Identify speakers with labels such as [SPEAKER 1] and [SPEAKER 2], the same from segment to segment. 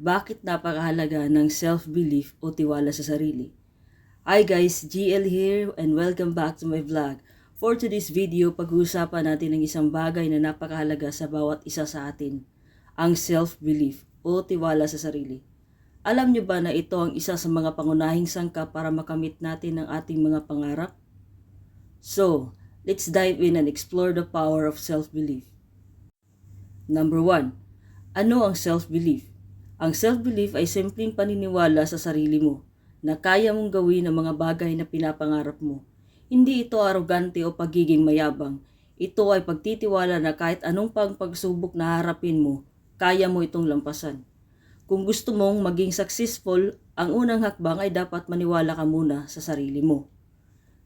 [SPEAKER 1] bakit napakahalaga ng self-belief o tiwala sa sarili. Hi guys, GL here and welcome back to my vlog. For today's video, pag-uusapan natin ng isang bagay na napakahalaga sa bawat isa sa atin, ang self-belief o tiwala sa sarili. Alam nyo ba na ito ang isa sa mga pangunahing sangkap para makamit natin ang ating mga pangarap? So, let's dive in and explore the power of self-belief. Number 1. Ano ang self-belief? Ang self-belief ay simpleng paniniwala sa sarili mo na kaya mong gawin ang mga bagay na pinapangarap mo. Hindi ito arogante o pagiging mayabang. Ito ay pagtitiwala na kahit anong pang pagsubok na harapin mo, kaya mo itong lampasan. Kung gusto mong maging successful, ang unang hakbang ay dapat maniwala ka muna sa sarili mo.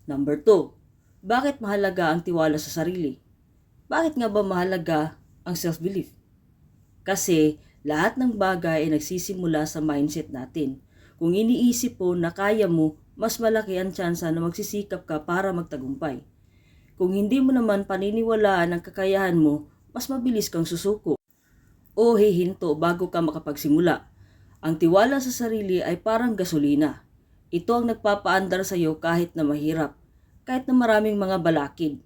[SPEAKER 1] Number 2. Bakit mahalaga ang tiwala sa sarili? Bakit nga ba mahalaga ang self-belief? Kasi lahat ng bagay ay nagsisimula sa mindset natin. Kung iniisip mo na kaya mo, mas malaki ang tsansa na magsisikap ka para magtagumpay. Kung hindi mo naman paniniwalaan ang kakayahan mo, mas mabilis kang susuko o hihinto bago ka makapagsimula. Ang tiwala sa sarili ay parang gasolina. Ito ang nagpapaandar sa iyo kahit na mahirap, kahit na maraming mga balakid.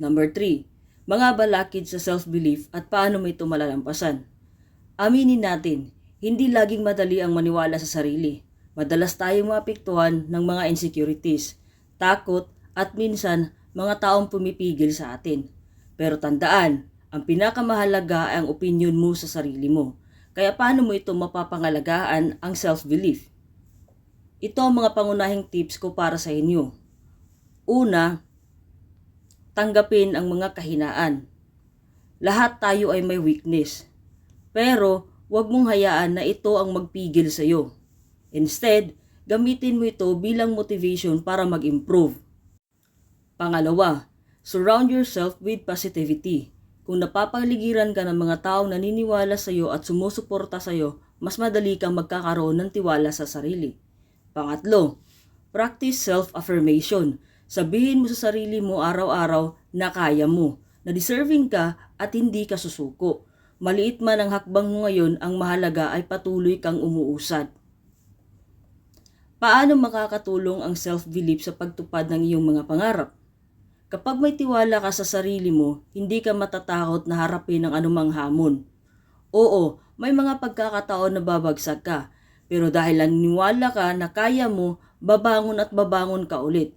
[SPEAKER 1] Number 3. Mga balakid sa self-belief at paano mo ito malalampasan. Aminin natin, hindi laging madali ang maniwala sa sarili. Madalas tayong maapektuhan ng mga insecurities, takot at minsan mga taong pumipigil sa atin. Pero tandaan, ang pinakamahalaga ay ang opinion mo sa sarili mo. Kaya paano mo ito mapapangalagaan ang self-belief? Ito ang mga pangunahing tips ko para sa inyo. Una, tanggapin ang mga kahinaan. Lahat tayo ay may weakness. Pero huwag mong hayaan na ito ang magpigil sa iyo. Instead, gamitin mo ito bilang motivation para mag-improve. Pangalawa, surround yourself with positivity. Kung napapaligiran ka ng mga taong naniniwala sa iyo at sumusuporta sa iyo, mas madali kang magkakaroon ng tiwala sa sarili. Pangatlo, practice self-affirmation. Sabihin mo sa sarili mo araw-araw na kaya mo, na deserving ka at hindi ka susuko. Maliit man ang hakbang mo ngayon, ang mahalaga ay patuloy kang umuusad. Paano makakatulong ang self-belief sa pagtupad ng iyong mga pangarap? Kapag may tiwala ka sa sarili mo, hindi ka matatakot na harapin ang anumang hamon. Oo, may mga pagkakataon na babagsak ka, pero dahil naniniwala ka na kaya mo, babangon at babangon ka ulit.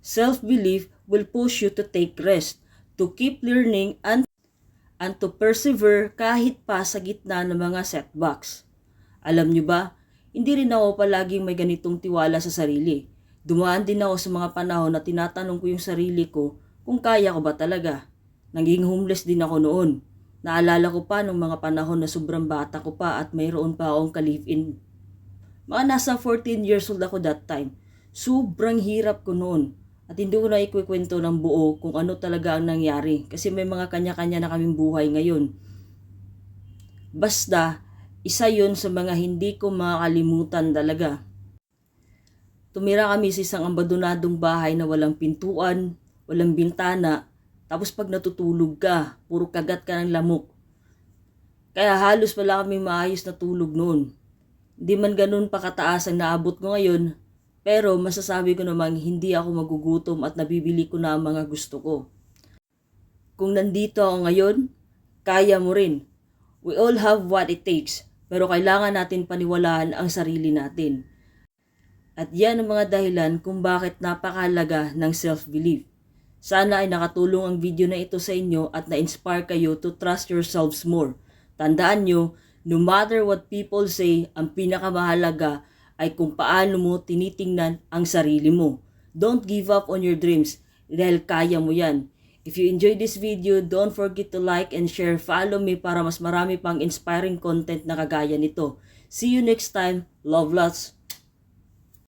[SPEAKER 1] Self-belief will push you to take rest, to keep learning and, and to persevere kahit pa sa gitna ng mga setbacks. Alam nyo ba, hindi rin ako palaging may ganitong tiwala sa sarili. Dumaan din ako sa mga panahon na tinatanong ko yung sarili ko kung kaya ko ba talaga. Naging homeless din ako noon. Naalala ko pa nung mga panahon na sobrang bata ko pa at mayroon pa akong ka-live-in. Mga nasa 14 years old ako that time. Sobrang hirap ko noon. At hindi ko na ikwikwento ng buo kung ano talaga ang nangyari kasi may mga kanya-kanya na kaming buhay ngayon. Basta, isa yon sa mga hindi ko makakalimutan talaga. Tumira kami sa isang ambadonadong bahay na walang pintuan, walang bintana, tapos pag natutulog ka, puro kagat ka ng lamok. Kaya halos wala kami maayos na tulog noon. Hindi man ganun pa kataas ang naabot ko ngayon, pero masasabi ko namang hindi ako magugutom at nabibili ko na ang mga gusto ko. Kung nandito ako ngayon, kaya mo rin. We all have what it takes, pero kailangan natin paniwalaan ang sarili natin. At yan ang mga dahilan kung bakit napakahalaga ng self-belief. Sana ay nakatulong ang video na ito sa inyo at na-inspire kayo to trust yourselves more. Tandaan nyo, no matter what people say, ang pinakamahalaga ay kung paano mo tinitingnan ang sarili mo. Don't give up on your dreams dahil kaya mo yan. If you enjoyed this video, don't forget to like and share. Follow me para mas marami pang inspiring content na kagaya nito. See you next time. Love lots.